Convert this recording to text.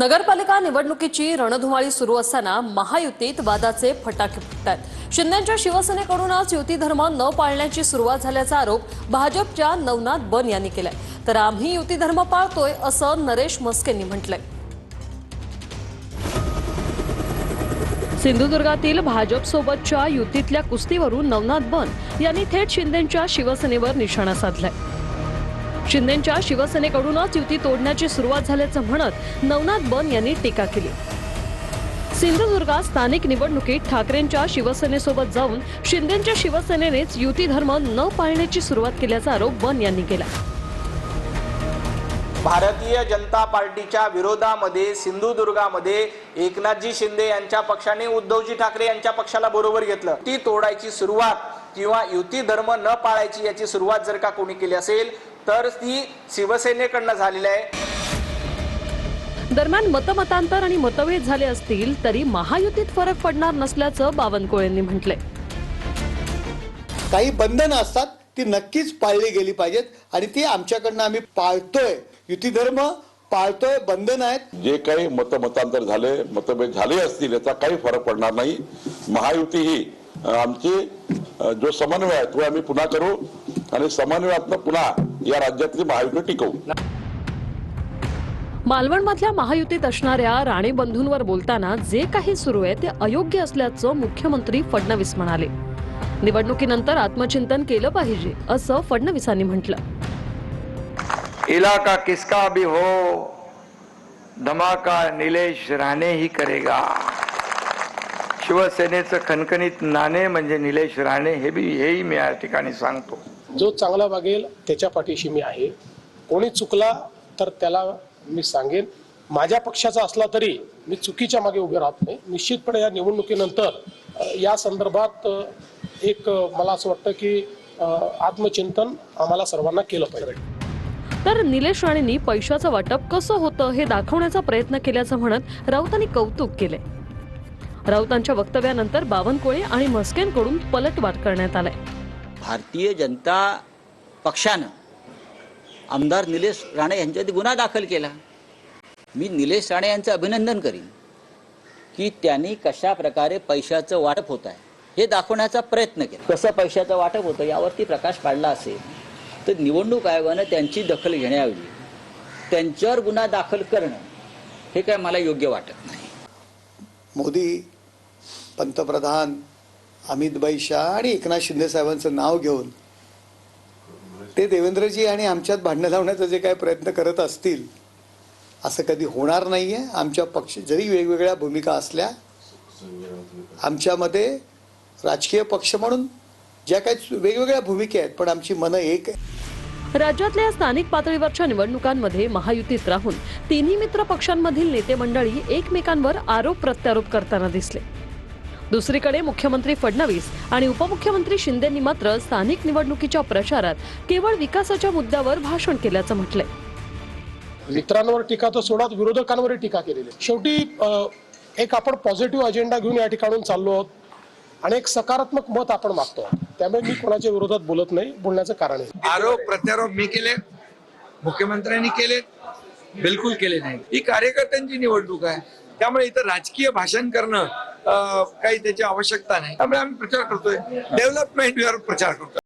नगरपालिका निवडणुकीची रणधुमाळी सुरू असताना महायुतीत वादाचे फटाके फुटतात शिंदेच्या शिवसेनेकडूनच युती धर्म न पाळण्याची सुरुवात झाल्याचा आरोप भाजपच्या नवनाथ बन यांनी केलाय. तर आम्ही युती धर्म पाळतोय असं नरेश मस्केंनी म्हटलंय. सिंधुदुर्गातील भाजपसोबतच्या युतीतल्या कुस्तीवरून नवनाथ बन यांनी थेट शिंदेच्या शिवसेनेवर निशाणा साधलाय. शिंदेच्या शिवसेनेकडूनच युती तोडण्याची सुरुवात झाल्याचं म्हणत नवनाथ बन यांनी टीका केली. सिंधुदुर्गात स्थानिक निवडणुकीत ठाकरेंच्या शिवसेनेसोबत जाऊन शिंदेच्या शिवसेनेनेच युती धर्म न पाळण्याची सुरुवात केल्याचा आरोप बन यांनी केला. भारतीय जनता पार्टीच्या विरोधामध्ये सिंधुदुर्गामध्ये एकनाथजी शिंदे यांच्या पक्षाने उद्धवजी ठाकरे यांच्या पक्षाला बरोबर घेतलं. ती तोडायची सुरुवात किंवा युती धर्म न पाळायची याची सुरुवात जर का कोणी केली असेल तर ती शिवसेनेकडनं झालेली आहे. दरम्यान मतमतांतर आणि मतभेद झाले असतील तरी महायुतीत फरक पडणार नसल्याचं बावनकुळे यांनी म्हटलंय. काही बंधनं असतात ती नक्कीच पाळली गेली पाहिजेत आणि ती आमच्याकडनं आम्ही पाळतोय. युती धर्म पाळतोय बंधन आहेत. जे काही मतमतांतर झाले मतभेद झाले असतील याचा काही फरक पडणार नाही. महायुती ही आमची जो समन्वय आहे तो आम्ही पुन्हा करू आणि समन्वयातनं पुन्हा या राज्यातली महायुती टिकवू. मालवणमधल्या महायुतीत असणाऱ्या राणे बंधूंवर बोलताना जे काही सुरू आहे ते अयोग्य असल्याचं मुख्यमंत्री फडणवीस म्हणाले. निवडणुकीनंतर आत्मचिंतन केलं पाहिजे असं फडणवीसांनी म्हटलं. इलाका किसका भी हो धमाका निलेश राणे ही करेगा. शिवसेनेचं खणखणीत नाणे म्हणजे निलेश राणे हे बी हेही मी या ठिकाणी सांगतो. जो चांगला वागेल त्याच्या पाठीशी मी आहे. कोणी चुकला तर त्याला मी सांगेन. माझ्या पक्षाचा असला तरी मी चुकीच्या मागे उभे राहत नाही. निश्चितपणे या निवडणुकीनंतर या संदर्भात एक मला असं वाटतं की आत्मचिंतन आम्हाला सर्वांना केलं पाहिजे. तर निलेश राणेंनी पैशाचं वाटप कसं होतं हे दाखवण्याचा प्रयत्न केल्याचं म्हणत राऊतांनी कौतुक केले. राऊतांच्या वक्तव्यानंतर बावनकुळे आणि म्हस्केंकडून पलटवार करण्यात आलाय. भारतीय जनता पक्षानं आमदार निलेश राणे यांच्यावरती गुन्हा दाखल केला. मी निलेश राणे यांचं अभिनंदन करीन की त्यांनी कशा प्रकारे पैशाचं वाटप होत आहे हे दाखवण्याचा प्रयत्न केला. कसं पैशाचं वाटप होतं यावरती प्रकाश पाडला असेल तर निवडणूक आयोगानं त्यांची दखल घेण्याऐवजी त्यांच्यावर गुन्हा दाखल करणं हे काय मला योग्य वाटत नाही. मोदी पंतप्रधान अमितबाई शाह आणि एकनाथ शिंदे साहेबांचं नाव घेऊन ते देवेंद्रजी आणि आमच्यात भांडणं लावण्याचा जे काही प्रयत्न करत असतील असं कधी होणार नाही आहे आमच्या पक्ष जरी वेगवेगळ्या भूमिका असल्या आमच्यामध्ये राजकीय पक्ष म्हणून ज्या काही वेगवेगळ्या भूमिका आहेत पण आमची मनं एक आहे. राज्यातल्या स्थानिक पातळीवरच्या निवडणुकांमध्ये महायुतीत राहून तिन्ही मित्र पक्षांमधील नेते मंडळी एकमेकांवर आरोप प्रत्यारोप करताना दिसले. दुसरीकडे मुख्यमंत्री फडणवीस आणि उपमुख्यमंत्री शिंदेंनी मात्र स्थानिक निवडणुकीच्या प्रचारात केवळ विकासाच्या मुद्द्यावर भाषण केल्याचं म्हटलंय. मित्रांवर टीका तर सोडा विरोधकांवरही टीका केलेली. शेवटी एक आपण पॉझिटिव्ह अजेंडा घेऊन या ठिकाणून चाललो आहोत आणि एक सकारात्मक मत आपण मागतो त्यामुळे मी कोणाच्या विरोधात बोलत नाही बोलण्याचं कारण आहे. आरोप प्रत्यारोप मी केले मुख्यमंत्र्यांनी केले बिलकुल केले नाही. ही कार्यकर्त्यांची निवडणूक आहे. त्यामुळे इथं राजकीय भाषण करणं काही त्याची आवश्यकता नाही. त्यामुळे आम्ही प्रचार करतोय. डेव्हलपमेंटवर प्रचार करतोय.